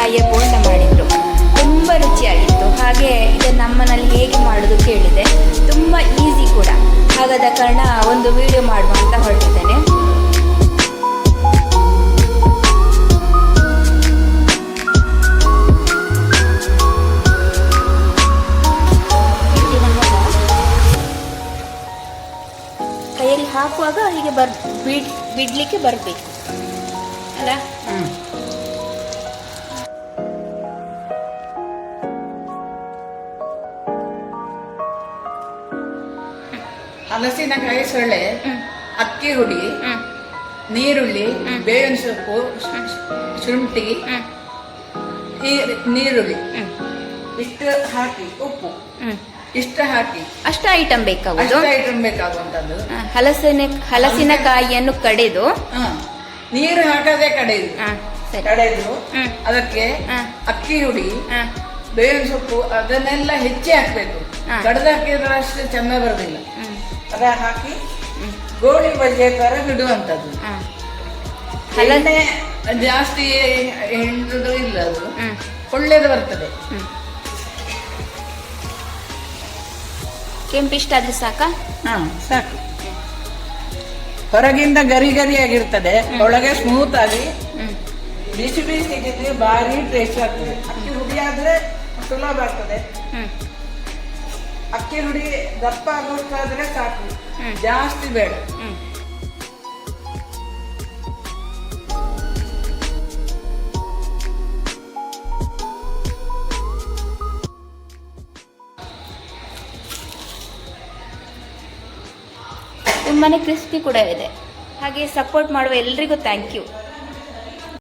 ಕಾಯಿಯ ಬೋಂಡ ಮಾಡಿದ್ರು. ತುಂಬ ರುಚಿಯಾಗಿತ್ತು. ಹಾಗೆ ಇದನ್ನು ನಮ್ಮನಲ್ಲಿ ಹೇಗೆ ಮಾಡೋದು ಕೇಳಿದೆ. ತುಂಬ ಈಸಿ ಕೂಡ. ಹಾಗಾದ ಕಾರಣ ಒಂದು ವಿಡಿಯೋ ಮಾಡುವ ಅಂತ ಹೊರಟಿದ್ದೇನೆ. ಕೈಯಲ್ಲಿ ಹಾಕುವಾಗ ಹೀಗೆ ಬರ್ ಬಿಡ್ ಬಿಡಲಿಕ್ಕೆ ಬರಬೇಕು. ಅಲ್ಲ? ಹಲಸಿನಕಾಯಿ ಸೊಳ್ಳೆ. ಅಕ್ಕಿ ಹುಡಿ ನೀರುಳ್ಳಿ ಬೇವಿನ ಸೊಪ್ಪು ಶುಂಠಿ ಈ- ನೀರುಳ್ಳಿ. ಇಷ್ಟು ಹಾಕಿ ಉಪ್ಪು. ಇಷ್ಟು ಹಾಕಿ. ಅಷ್ಟು ಐಟಮ್ ಬೇಕಾಗುವುದು? ಅಷ್ಟು ಐಟಮ್ ಬೇಕಾಗುವಂತದ್ದು ಹಲಸಿನ ಹಲಸಿನ ಹಲಸಿನಕಾಯಿಯನ್ನು ಕಡೆದು. ನೀರು ಹಾಕದೆ ಕಡೆದು. ಕಡೆದು. ಅದಕ್ಕೆ. ಅಕ್ಕಿ ಹುಡಿ ಬೇವಿನ ಸೊಪ್ಪು ಅದನ್ನೆಲ್ಲ ಹೆಚ್ಚಿ ಹಾಕ್ಬೇಕು. ಕಡ್ದು ಹಾಕಿದ್ರೆ ಅಷ್ಟು ಚೆಂದ ಬರುದಿಲ್ಲ. ಅದ ಹಾಕಿ ಗೋಳಿ ಬಜೆ ತರ ಬಿಡುವಂಥದ್ದು. ಹಲ ಎಣ್ಣೆ ಜಾಸ್ತಿ ಹಿಂಡುದು ಇಲ್ಲ ಅದು. ಒಳ್ಳೇದು ಬರ್ತದೆ. ಕೆಂಪಿಷ್ಟಾದ್ರೆ ಸಾಕ? ಹಾ ಸಾಕು. ಹೊರಗಿಂದ ಗರಿ ಗರಿಯಾಗಿರ್ತದೆ. ಒಳಗೆ ಸ್ಮೂತ್ ಆಗಿ ಬಿಸಿ ಬಿಸಿ ಬಾರಿ ಭಾರಿ ಟೇಸ್ಟ್ ಆಗ್ತದೆ. ಅಕ್ಕಿ ಹುಡಿ ಆದ್ರೆ ಸುಲಭ ಆಗ್ತದೆ. ಅಕ್ಕಿ ನುಡಿ ದಪ್ಪ ಆಗೋಷ್ಟಾದ್ರೆ ಸಾಕು. ಹ್ಮ್. ಜಾಸ್ತಿ ಬೇಡ. ತುಂಬಾ ತುಂಬಾನೇ ಕ್ರಿಸ್ಪಿ ಕೂಡ ಇದೆ. ಹಾಗೆ ಸಪೋರ್ಟ್ ಮಾಡುವ ಎಲ್ರಿಗೂ ಥ್ಯಾಂಕ್ ಯು